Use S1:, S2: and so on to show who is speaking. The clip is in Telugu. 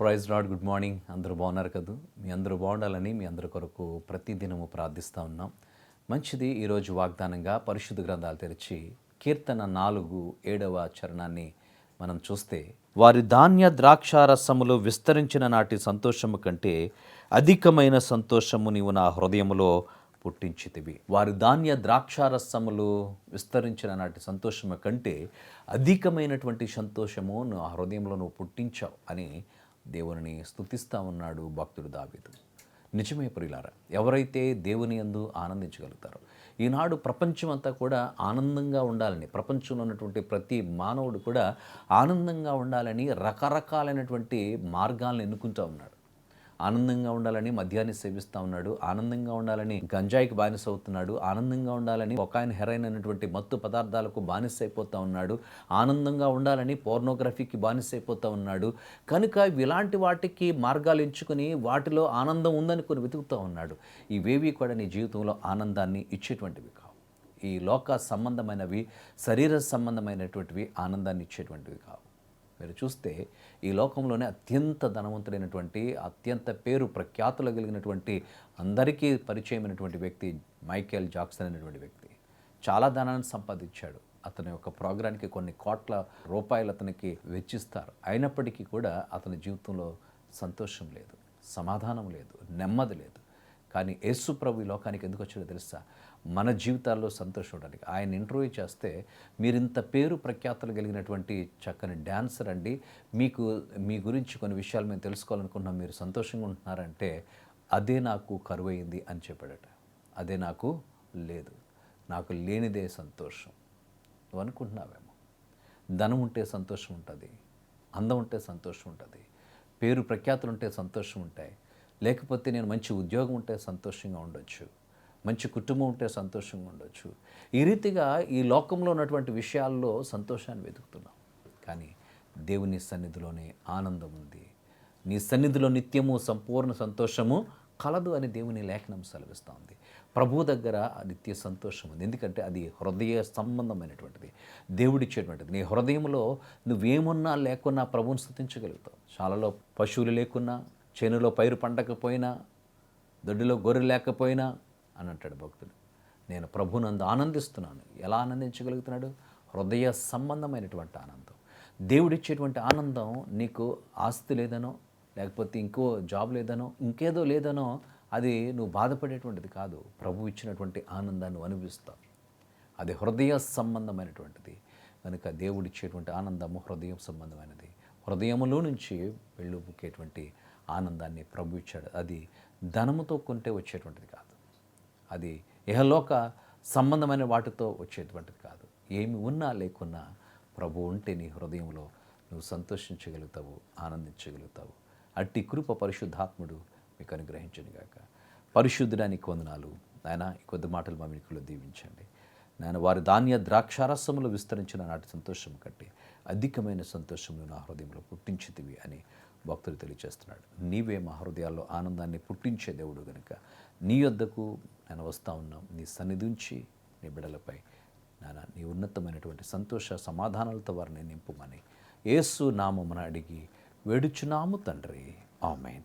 S1: Praise lord good morning. అందరూ బాగున్నారు కదూ? మీ అందరూ బాగుండాలని మీ అందరి కొరకు ప్రతిదినము ప్రార్థిస్తూ ఉన్నాం. మంచిది ఈరోజు వాగ్దానంగా పరిశుద్ధ గ్రంథాలు తెరిచి కీర్తన నాలుగు ఏడవ చరణాన్ని మనం చూస్తే వారి ధాన్య ద్రాక్షారసములు విస్తరించిన నాటి సంతోషము కంటే అధికమైన సంతోషము నీవు నా హృదయములో పుట్టించితివి. వారి ధాన్య ద్రాక్షారసములు విస్తరించిన నాటి సంతోషము కంటే అధికమైనటువంటి సంతోషము నువ్వు ఆ హృదయంలో నువ్వు పుట్టించావు అని దేవుని స్తుతిస్తా ఉన్నాడు భక్తుడు దావీదు. నిజమే ప్రియులారా ఎవరైతే దేవుని యందు ఆనందించగలుగుతారో ఈనాడు ప్రపంచం అంతా కూడా ఆనందంగా ఉండాలని ప్రపంచంలో ఉన్నటువంటి ప్రతి మానవుడు కూడా ఆనందంగా ఉండాలని రకరకాలైనటువంటి మార్గాలను ఎన్నుకుంటూ ఉన్నాడు. ఆనందంగా ఉండాలని మద్యాన్ని సేవిస్తూ ఉన్నాడు ఆనందంగా ఉండాలని గంజాయికి బానిస అవుతున్నాడు ఆనందంగా ఉండాలని ఒకాయన హెరైన్ అనేటువంటి మత్తు పదార్థాలకు బానిస అయిపోతూ ఉన్నాడు ఆనందంగా ఉండాలని పోర్నోగ్రఫీకి బానిస అయిపోతూ ఉన్నాడు. కనుక ఇలాంటి వాటికి మార్గాలు ఎంచుకుని వాటిలో ఆనందం ఉందని కొన్ని వెతుకుతూ ఉన్నాడు. ఇవేవి కూడా నీ జీవితంలో ఆనందాన్ని ఇచ్చేటువంటివి కావు. ఈ లోక సంబంధమైనవి శరీర సంబంధమైనటువంటివి ఆనందాన్ని ఇచ్చేటువంటివి కావు. మీరు చూస్తే ఈ లోకంలోనే అత్యంత ధనవంతుడైనటువంటి అత్యంత పేరు ప్రఖ్యాతులు కలిగినటువంటి అందరికీ పరిచయమైనటువంటి వ్యక్తి మైకేల్ జాక్సన్ అనేటువంటి వ్యక్తి. చాలా ధనాన్ని సంపాదించాడు. అతని యొక్క ప్రోగ్రానికి కొన్ని కోట్ల రూపాయలు అతనికి వెచ్చిస్తారు. అయినప్పటికీ కూడా అతని జీవితంలో సంతోషం లేదు సమాధానం లేదు నెమ్మది లేదు. కానీ యేసు ప్రభు ఈ లోకానికి ఎందుకు వచ్చాడో తెలుసా? మన జీవితాల్లో సంతోషం ఉండడానికి. ఆయన ఇంటర్వ్యూ చేస్తే మీరు ఇంత పేరు ప్రఖ్యాతులు కలిగినటువంటి చక్కని డ్యాన్సర్ అండి. మీకు మీ గురించి కొన్ని విషయాలు మేము తెలుసుకోవాలనుకుంటున్నాం. మీరు సంతోషంగా ఉంటున్నారంటే అదే నాకు కరువైంది అని చెప్పాడట. అదే నాకు లేదు. నాకు లేనిదే సంతోషం. నువ్వు అనుకుంటున్నావేమో? ధనం ఉంటే సంతోషం ఉంటుంది. అందం ఉంటే సంతోషం ఉంటుంది. పేరు ప్రఖ్యాతులు ఉంటే సంతోషం ఉంటాయి. లేకపోతే నేను మంచి ఉద్యోగం ఉంటే సంతోషంగా ఉండొచ్చు మంచి కుటుంబం ఉంటే సంతోషంగా ఉండొచ్చు. ఈ రీతిగా ఈ లోకంలో ఉన్నటువంటి విషయాల్లో సంతోషాన్ని వెతుకుతున్నాం. కానీ దేవుని సన్నిధిలోనే ఆనందం ఉంది. నీ సన్నిధిలో నిత్యము సంపూర్ణ సంతోషము కలదు అని దేవుని లేఖనం సెలవిస్తూ ఉంది. ప్రభు దగ్గర నిత్య సంతోషం ఉంది. ఎందుకంటే అది హృదయ సంబంధమైనటువంటిది. దేవుడిచ్చేటువంటిది నీ హృదయంలో నువ్వేమున్నా లేకున్నా ప్రభువుని స్థుతించగలుగుతావు. శాలలో పశువులు లేకున్నా చేనులో పైరు పండకపోయినా దొడ్డిలో గొర్రె లేకపోయినా అని అంటాడు భక్తుడు. నేను ప్రభునందు ఆనందిస్తున్నాను. ఎలా ఆనందించగలుగుతున్నాడు? హృదయ సంబంధమైనటువంటి ఆనందం. దేవుడిచ్చేటువంటి ఆనందం నీకు ఆస్తి లేదనో లేకపోతే ఇంకో జాబ్ లేదనో ఇంకేదో లేదనో అది నువ్వు బాధపడేటువంటిది కాదు. ప్రభు ఇచ్చినటువంటి ఆనందాన్ని అనుభవిస్తావు. అది హృదయ సంబంధమైనటువంటిది. కనుక దేవుడిచ్చేటువంటి ఆనందము హృదయం సంబంధమైనది. హృదయములో నుంచి వెళ్ళుబుకేటువంటి ఆనందాన్ని ప్రభు ఇచ్చాడు. అది ధనముతో కొంటే వచ్చేటువంటిది కాదు. అది ఇహలోక సంబంధమైన వాటితో వచ్చేటువంటిది కాదు. ఏమి ఉన్నా లేకున్నా ప్రభు ఉంటే నీ హృదయంలో నువ్వు సంతోషించగలుగుతావు ఆనందించగలుగుతావు. అట్టి కృప పరిశుద్ధాత్ముడు మీకు అనుగ్రహించనుగాక పరిశుద్ధుడానికి వందనాలు. నాయన ఈ కొద్ది మాటలు మా మీకులో దీవించండి. నాయన వారి ధాన్య ద్రాక్షారసములు విస్తరించిన నాటి సంతోషం కంటే అధికమైన సంతోషమును నా హృదయంలో పుట్టించితివి అని భక్తులు తెలియజేస్తున్నాడు. నీవే మా హృదయాల్లో ఆనందాన్ని పుట్టించే దేవుడు గనుక నీ వద్దకు నేను వస్తూ ఉన్నాం. నీ సన్నిధి ఉంచి నీ బిడలపై నానా నీ ఉన్నతమైనటువంటి సంతోష సమాధానాలతో వారిని నింపుమని యేసు నామమున అడిగి వేడుచున్నాము తండ్రి. ఆమెన్.